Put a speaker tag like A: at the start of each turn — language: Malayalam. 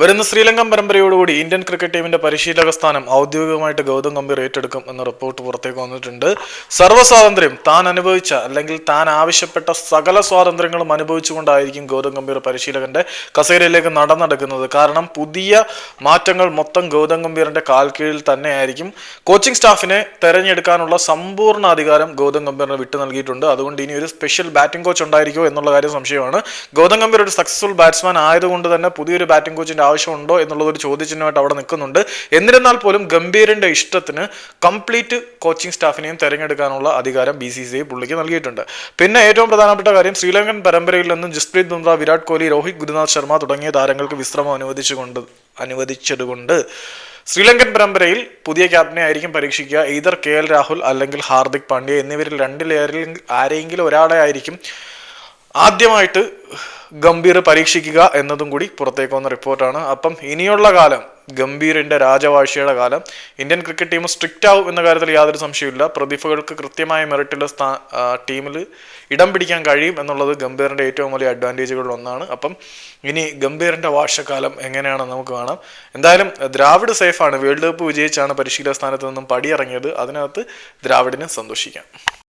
A: വരുന്ന ശ്രീലങ്കൻ പരമ്പരയോടുകൂടി ഇന്ത്യൻ ക്രിക്കറ്റ് ടീമിന്റെ പരിശീലക സ്ഥാനം ഔദ്യോഗികമായിട്ട് ഗൗതം ഗംഭീർ ഏറ്റെടുക്കും എന്ന റിപ്പോർട്ട് പുറത്തേക്ക് വന്നിട്ടുണ്ട്. സർവസ്വാതന്ത്ര്യം താൻ അനുഭവിച്ച അല്ലെങ്കിൽ താൻ ആവശ്യപ്പെട്ട സകല സ്വാതന്ത്ര്യങ്ങളും അനുഭവിച്ചുകൊണ്ടായിരിക്കും ഗൗതം ഗംഭീർ പരിശീലകന്റെ കസേരയിലേക്ക് നടന്നെടുക്കുന്നത്. കാരണം പുതിയ മാറ്റങ്ങൾ മൊത്തം ഗൗതം ഗംഭീറിന്റെ കാൽ കീഴിൽ തന്നെയായിരിക്കും. കോച്ചിങ് സ്റ്റാഫിനെ തെരഞ്ഞെടുക്കാനുള്ള സമ്പൂർണ അധികാരം ഗൗതം ഗംഭീറിന് വിട്ടു നൽകിയിട്ടുണ്ട്. അതുകൊണ്ട് ഇനി ഒരു സ്പെഷ്യൽ ബാറ്റിംഗ് കോച്ച് ഉണ്ടായിരിക്കുമോ എന്നുള്ള കാര്യം സംശയമാണ്. ഗൗതം ഗംഭീർ ഒരു സക്സസ്ഫുൾ ബാറ്റ്സ്മാൻ ആയതുകൊണ്ട് തന്നെ പുതിയൊരു ബാറ്റിംഗ് കോച്ചിന്റെ ആവശ്യമുണ്ടോ എന്നുള്ളത് ഒരു ചോദ്യചിഹ്നമായിട്ട് അവിടെ നിൽക്കുന്നുണ്ട്. എന്നിരുന്നാൽ പോലും ഗംഭീറിന്റെ ഇഷ്ടത്തിന് കംപ്ലീറ്റ് കോച്ചിങ് സ്റ്റാഫിനെയും തിരഞ്ഞെടുക്കാനുള്ള അധികാരം ബി സി സി ഐ പുള്ളിക്ക് നൽകിയിട്ടുണ്ട്. പിന്നെ ഏറ്റവും പ്രധാനപ്പെട്ട കാര്യം ശ്രീലങ്കൻ പരമ്പരയിൽ നിന്നും ജസ്പ്രീത് ബുംറ വിരാട് കോഹ്ലി രോഹിത് ഗുരുനാഥ് ശർമ്മ തുടങ്ങിയ താരങ്ങൾക്ക് വിശ്രമം അനുവദിച്ചുകൊണ്ട് അനുവദിച്ചതുകൊണ്ട് ശ്രീലങ്കൻ പരമ്പരയിൽ പുതിയ ക്യാപ്റ്റനെ ആയിരിക്കും പരീക്ഷിക്കുക. ഈതർ കെ എൽ രാഹുൽ അല്ലെങ്കിൽ ഹാർദിക് പാണ്ഡ്യ എന്നിവരിൽ രണ്ടിലേറെ ആരെങ്കിലും ഒരാളെ ആയിരിക്കും ആദ്യമായിട്ട് ഗംഭീർ പരീക്ഷിക്കുക എന്നതും കൂടി പുറത്തേക്ക് വന്ന റിപ്പോർട്ടാണ്. അപ്പം ഇനിയുള്ള കാലം ഗംഭീറിന്റെ രാജവാഴ്ചയുടെ കാലം ഇന്ത്യൻ ക്രിക്കറ്റ് ടീം സ്ട്രിക്റ്റ് ആവും എന്ന കാര്യത്തിൽ യാതൊരു സംശയമില്ല പ്രതിഭകൾക്ക് കൃത്യമായ മെറിറ്റുള്ള സ്ഥാ ടീമിൽ ഇടം പിടിക്കാൻ കഴിയും എന്നുള്ളത് ഗംഭീറിന്റെ ഏറ്റവും വലിയ അഡ്വാന്റേജുകളിൽ ഒന്നാണ്. അപ്പം ഇനി ഗംഭീറിന്റെ വാർഷക്കാലം എങ്ങനെയാണെന്ന് നമുക്ക് കാണാം. എന്തായാലും ദ്രാവിഡ് സേഫാണ്. വേൾഡ് കപ്പ് വിജയിച്ചാണ് പരിശീലന സ്ഥാനത്ത് നിന്നും പടിയിറങ്ങിയത്. അതിനകത്ത് ദ്രാവിഡിന് സന്തോഷിക്കാം.